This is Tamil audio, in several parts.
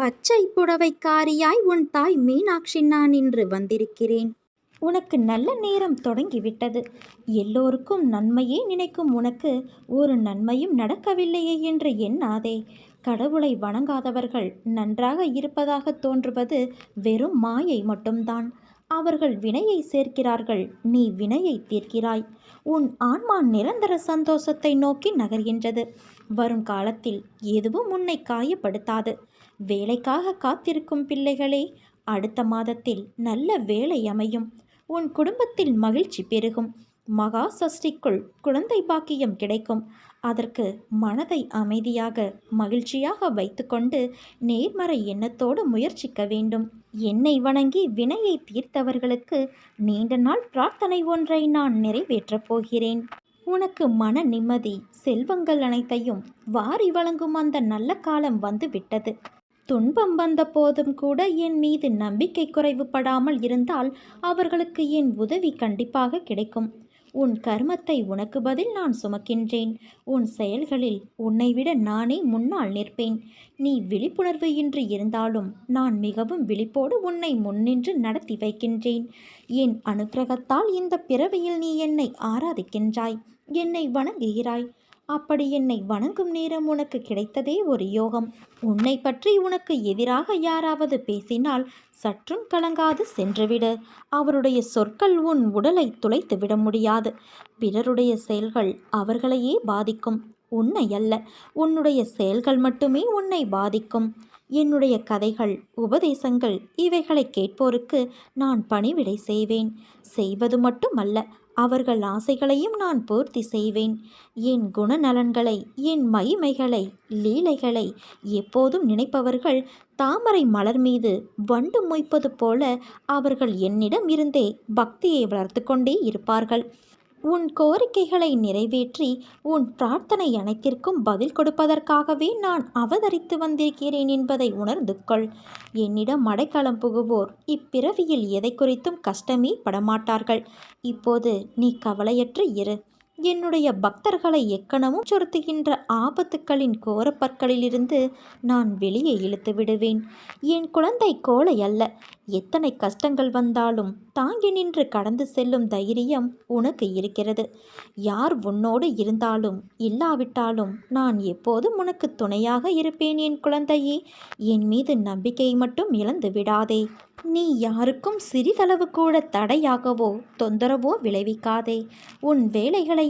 பச்சை புடவைக்காரியாய் உன் தாய் மீனாட்சி நான் இன்று வந்திருக்கிறேன். உனக்கு நல்ல நேரம் தொடங்கிவிட்டது. எல்லோருக்கும் நன்மையே நினைக்கும் உனக்கு ஒரு நன்மையும் நடக்கவில்லையே என்று எண்ணாதே. கடவுளை வணங்காதவர்கள் நன்றாக இருப்பதாக தோன்றுவது வெறும் மாயை மட்டும்தான். அவர்கள் வினையை சேர்க்கிறார்கள் நீ வினையை தீர்க்கிறாய். உன் ஆன்மா நிரந்தர சந்தோஷத்தை நோக்கி நகர்கின்றது. வரும் காலத்தில் எதுவும் உன்னை காயப்படுத்தாது. வேலைக்காக காத்திருக்கும் பிள்ளைகளே அடுத்த மாதத்தில் நல்ல வேலை அமையும். உன் குடும்பத்தில் மகிழ்ச்சி பெருகும். மகா சஷ்டிக்குள் குழந்தை பாக்கியம் கிடைக்கும். அதற்கு மனதை அமைதியாக மகிழ்ச்சியாக வைத்துக்கொண்டு நேர்மறை எண்ணத்தோடு முயற்சிக்க வேண்டும். என்னை வணங்கி வினையை தீர்த்தவர்களுக்கு நீண்ட நாள் பிரார்த்தனை ஒன்றை நான் நிறைவேற்றப் போகிறேன். உனக்கு மன நிம்மதி செல்வங்கள் அனைத்தையும் வாரி வழங்கும் அந்த நல்ல காலம் வந்து விட்டது துன்பம் வந்த போதும் கூட என் மீது நம்பிக்கை குறைவுபடாமல் இருந்தால் அவர்களுக்கு என் உதவி கண்டிப்பாக கிடைக்கும். உன் கர்மத்தை உனக்கு பதில் நான் சுமக்கின்றேன். உன் செயல்களில் உன்னை விட நானே முன்னால் நிற்பேன். நீ விழிப்புணர்வு இன்றி இருந்தாலும் நான் மிகவும் விழிப்போடு உன்னை முன்னின்று நடத்தி வைக்கின்றேன். என் அனுக்கிரகத்தால் இந்த பிறவியில் நீ என்னை ஆராதிக்கின்றாய். என்னை வணங்குகிறாய். அப்படி என்னை வணங்கும் நேரம் உனக்கு கிடைத்ததே ஒரு யோகம். உன்னை பற்றி உனக்கு எதிராக யாராவது பேசினால் சற்றும் கலங்காது சென்றுவிடு. அவருடைய சொற்கள் உன் உடலை துளைத்து விட முடியாது. பிறருடைய செயல்கள் அவர்களையே பாதிக்கும். உன்னை அல்ல உன்னுடைய செயல்கள் மட்டுமே உன்னை பாதிக்கும். என்னுடைய கதைகள் உபதேசங்கள் இவைகளை கேட்போருக்கு நான் பணிவிடை செய்வேன். செய்வது மட்டுமல்ல அவர்கள் ஆசைகளையும் நான் பூர்த்தி செய்வேன். என் குணநலன்களை என் மகிமைகளை லீலைகளை எப்போதும் நினைப்பவர்கள் தாமரை மலர் மீது வண்டு மொய்ப்பது போல அவர்கள் என்னிடம் இருந்தே பக்தியை வளர்த்து கொண்டே இருப்பார்கள். உன் கோரிக்கைகளை நிறைவேற்றி உன் பிரார்த்தனை அனைத்திற்கும் பதில் கொடுப்பதற்காகவே நான் அவதரித்து வந்திருக்கிறேன் என்பதை உணர்ந்து கொள். என்னிடம் மடைக்காலம் புகுவோர் இப்பிறவியில் எதை குறித்தும் கஷ்டமே படமாட்டார்கள். இப்போது நீ கவலையற்று இரு. என்னுடைய பக்தர்களை எக்கணமும் சொருத்துகின்ற ஆபத்துக்களின் கோரப்பற்களிலிருந்து நான் வெளியே இழுத்து விடுவேன். என் குழந்தை கோலை அல்ல. எத்தனை கஷ்டங்கள் வந்தாலும் தாங்கி நின்று கடந்து செல்லும் தைரியம் உனக்கு இருக்கிறது. யார் உன்னோடு இருந்தாலும் இல்லாவிட்டாலும் நான் எப்போதும் உனக்கு துணையாக இருப்பேன் என் குழந்தையே. என் மீது நம்பிக்கை மட்டும் இழந்து விடாதே. நீ யாருக்கும் சிறிதளவு கூட தடையாகவோ தொந்தரவோ விளைவிக்காதே. உன் வேலைகளை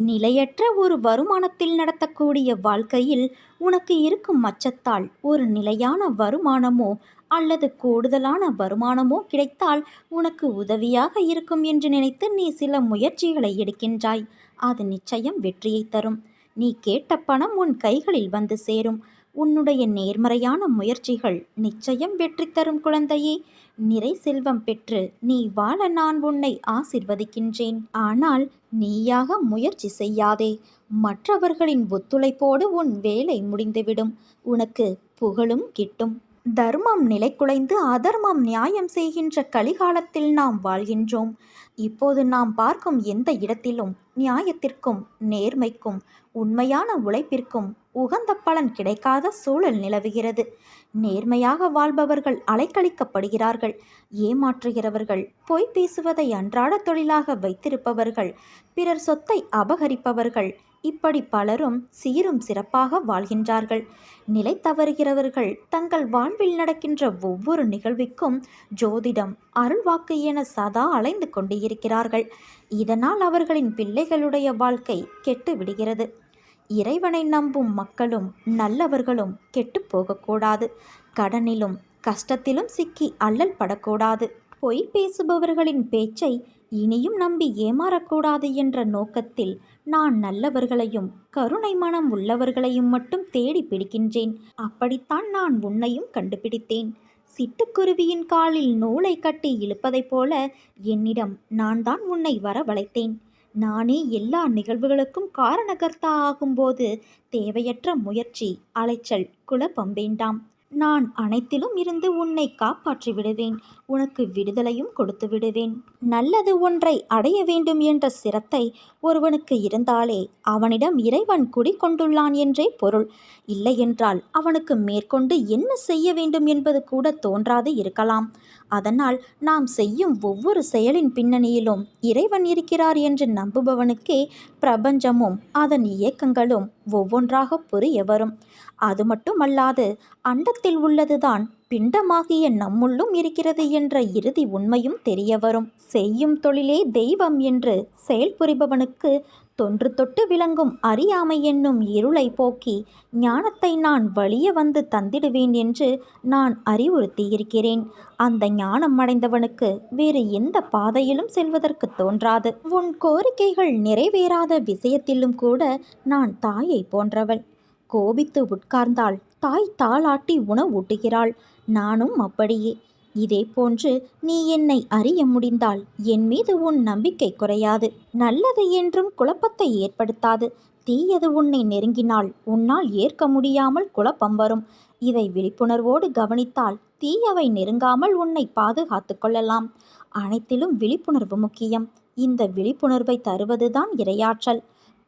நிலையற்ற ஒரு வருமானத்தில் நடத்தக்கூடிய வாழ்க்கையில் உனக்கு இருக்கும் அச்சத்தால் ஒரு நிலையான வருமானமோ அல்லது கூடுதலான வருமானமோ கிடைத்தால் உனக்கு உதவியாக இருக்கும் என்று நினைத்து நீ சில முயற்சிகளை எடுக்கின்றாய். அது நிச்சயம் வெற்றியை தரும். நீ கேட்ட பணம் உன் கைகளில் வந்து சேரும். உன்னுடைய நேர்மறையான முயற்சிகள் நிச்சயம் வெற்றி தரும் குழந்தையே. நிறை செல்வம் பெற்று நீ வாழ நான் உன்னை ஆசிர்வதிக்கின்றேன். ஆனால் நீயாக முயற்சி செய்யாதே. மற்றவர்களின் ஒத்துழைப்போடு உன் வேலை முடிந்துவிடும். உனக்கு புகழும் கிட்டும். தர்மம் நிலைக்குலைந்து அதர்மம் நியாயம் செய்கின்ற கலிகாலத்தில் நாம் வாழ்கின்றோம். இப்போது நாம் பார்க்கும் எந்த இடத்திலும் நியாயத்திற்கும் நேர்மைக்கும் உண்மையான உழைப்பிற்கும் உகந்த பலன் கிடைக்காத சூழல் நிலவுகிறது. நேர்மையாக வாழ்பவர்கள் அலைக்கழிக்கப்படுகிறார்கள். ஏமாற்றுகிறவர்கள் பொய் பேசுவதை அன்றாட தொழிலாக வைத்திருப்பவர்கள் பிறர் சொத்தை அபகரிப்பவர்கள் இப்படி பலரும் சீரும் சிறப்பாக வாழ்கின்றார்கள். நிலை தவறுகிறவர்கள் தங்கள் வாழ்வில் நடக்கின்ற ஒவ்வொரு நிகழ்விற்கும் ஜோதிடம் அருள்வாக்கு என சதா அலைந்து கொண்டு இருக்கிறார்கள் இதனால் அவர்களின் பிள்ளைகளுடைய வாழ்க்கை கெட்டு விடுகிறது. இறைவனை நம்பும் மக்களும் நல்லவர்களும் கெட்டு போகக்கூடாது. கடனிலும் கஷ்டத்திலும் சிக்கி அல்லல் படக்கூடாது. பொய் பேசுபவர்களின் பேச்சை இனியும் நம்பி ஏமாறக்கூடாது என்ற நோக்கத்தில் நான் நல்லவர்களையும் கருணை மனம் உள்ளவர்களையும் மட்டும் தேடி பிடிக்கின்றேன். அப்படித்தான் நான் உன்னையும் கண்டுபிடித்தேன். சிட்டுக்குருவியின் காலில் நூலை கட்டி இழுப்பதைப் போல என்னிடம் நான் தான் உன்னை வரவழைத்தேன். நானே எல்லா நிகழ்வுகளுக்கும் காரணகர்த்தா ஆகும்போது தேவையற்ற முயற்சி அலைச்சல் குழப்பம் வேண்டாம். நான் அனைத்திலும் இருந்து உன்னை காப்பாற்றி விடுவேன் உனக்கு விடுதலையும் கொடுத்து விடுவேன். நல்லது ஒன்றை அடைய வேண்டும் என்ற சிரத்தை ஒருவனுக்கு இருந்தாலே அவனிடம் இறைவன் குடிக்கொண்டுள்ளான் என்றே பொருள். இல்லையென்றால் அவனுக்கு மேற்கொண்டு என்ன செய்ய வேண்டும் என்பது கூட தோன்றாது இருக்கலாம். அதனால் நாம் செய்யும் ஒவ்வொரு செயலின் பின்னணியிலும் இறைவன் இருக்கிறார் என்று நம்புபவனுக்கே பிரபஞ்சமும் அதன் இயக்கங்களும் ஒவ்வொன்றாக புரிய வரும். அது மட்டுமல்லாது அண்டத்தில் உள்ளதுதான் பிண்டமாகிய நம்முள்ளும் இருக்கிறது என்ற இறுதி உண்மையும் தெரிய வரும். செய்யும் தொழிலே தெய்வம் என்று செயல்புரிபவனுக்கு தொன்று தொட்டு விளங்கும் அறியாமை என்னும் இருளை போக்கி ஞானத்தை நான் வழிய வந்து தந்திடுவேன் என்று நான் அறிவுறுத்தியிருக்கிறேன். அந்த ஞானம் அடைந்தவனுக்கு வேறு எந்த பாதையிலும் செல்வதற்கு தோன்றாது. உன் கோரிக்கைகள் நிறைவேறாத விஷயத்திலும் கூட நான் தாயை போன்றவள். கோபித்து உட்கார்ந்தால் தாய் தாளாட்டி உணவூட்டுகிறாள். நானும் அப்படியே இதே போன்று நீ என்னை அறிய முடிந்தால் என் மீது உன் நம்பிக்கை குறையாது. நல்லது என்றும் குழப்பத்தை ஏற்படுத்தாது. தீயது உன்னை நெருங்கினால் உன்னால் ஏற்க முடியாமல் குழப்பம் வரும். இதை விழிப்புணர்வோடு கவனித்தால் தீயவை நெருங்காமல் உன்னை பாதுகாத்து கொள்ளலாம். அனைத்திலும் விழிப்புணர்வு முக்கியம். இந்த விழிப்புணர்வை தருவதுதான் இரையாற்றல்.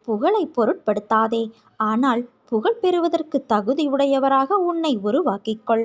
புகழை பொருட்படுத்தாதே. ஆனால் புகழ் பெறுவதற்கு தகுதியுடையவராக உன்னை உருவாக்கிக்கொள்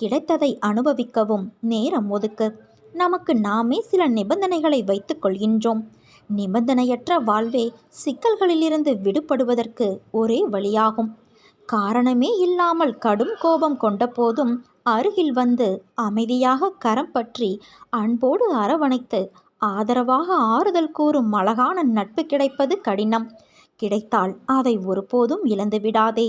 கிடைத்ததை அனுபவிக்கவும் நேரம் ஒதுக்கு. நமக்கு நாமே சில நிபந்தனைகளை வைத்துக் கொள்கின்றோம். நிபந்தனையற்ற வாழ்வே சிக்கல்களிலிருந்து விடுபடுவதற்கு ஒரே வழியாகும். காரணமே இல்லாமல் கடும் கோபம் கொண்ட போதும் அருகில் வந்து அமைதியாக கரம் பற்றி அன்போடு அரவணைத்து ஆதரவாக ஆறுதல் கூறும் அழகான நட்பு கிடைப்பது கடினம். கிடைத்தால் அதை ஒருபோதும் இழந்து விடாதே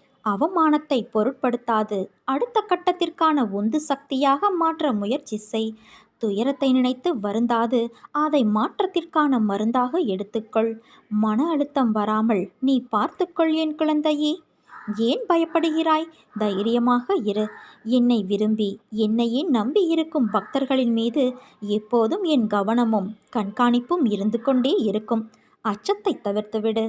அவமானத்தை பொருட்படுத்தாது. அடுத்த கட்டத்திற்கான உந்து சக்தியாக மாற்ற முயற்சி செய். துயரத்தை நினைத்து வருந்தாது. அதை மாற்றத்திற்கான மருந்தாக எடுத்துக்கொள். மன அழுத்தம் வராமல் நீ பார்த்துக்கொள் என் குழந்தையே. ஏன் பயப்படுகிறாய்? தைரியமாக இரு. என்னை விரும்பி என்னையே நம்பி இருக்கும் பக்தர்களின் மீது எப்போதும் என் கவனமும் கண்காணிப்பும் இருந்து கொண்டே இருக்கும். அச்சத்தை தவிர்த்துவிடு.